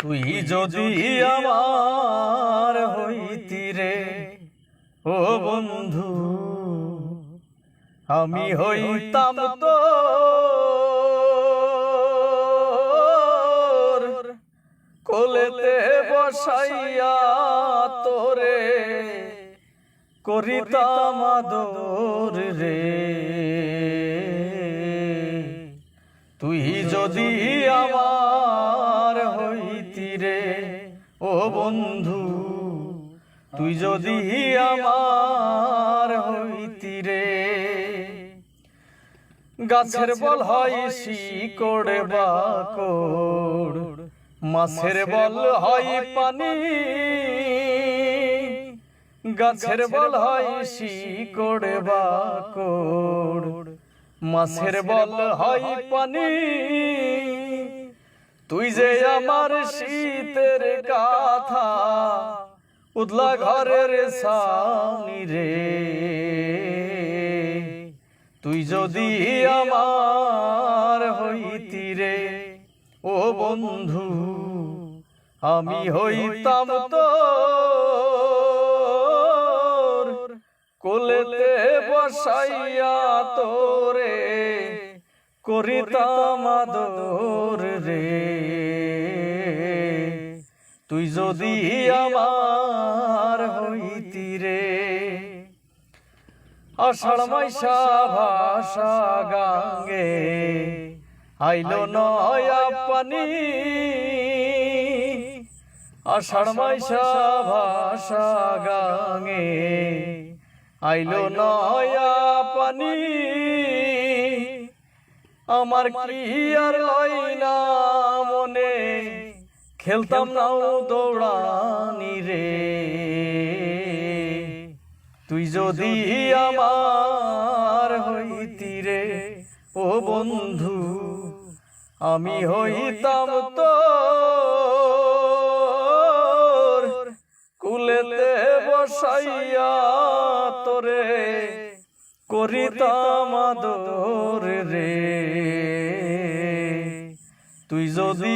তুই যদি আমার হইতি রে ও বন্ধু আমি হইতাম তো কোলেতে বসাইয়া তোরে করিতাম আদর রে। যদি আমার হইতি রে, ও বন্ধু, তুই যদি আমার হইতি রে। গাছের বল হয় শিকড়ে বাকড় মাছের বল হয় পানি। গাছের বল হয় শিকড়ে বাকড় মাছের বল হয় পানি। তুই যে আমার শীতের কাথা উদলা ঘরের সানি রে। তুই যদি আমার হইতি রে ও বন্ধু আমি হইতাম তো বসাইয়া তোরে করিতাম আদর রে। তুই যদি আমার হইতি রে, আষাঢ় মাইশা ভাষা গাঙ্গে, আইলো নয়া পানি। আষাঢ় মাইশা ভাষা গাঙ্গে। আইলো নয়া পানি। আমার কি আর না মনে? খেলতাম নাও দৌড়ানি রে। তুই যদি আমার হইতি রে ও বন্ধু আমি হইতাম তো কুলেতে বসাইয়া করিতাম আদর রে। তুই যদি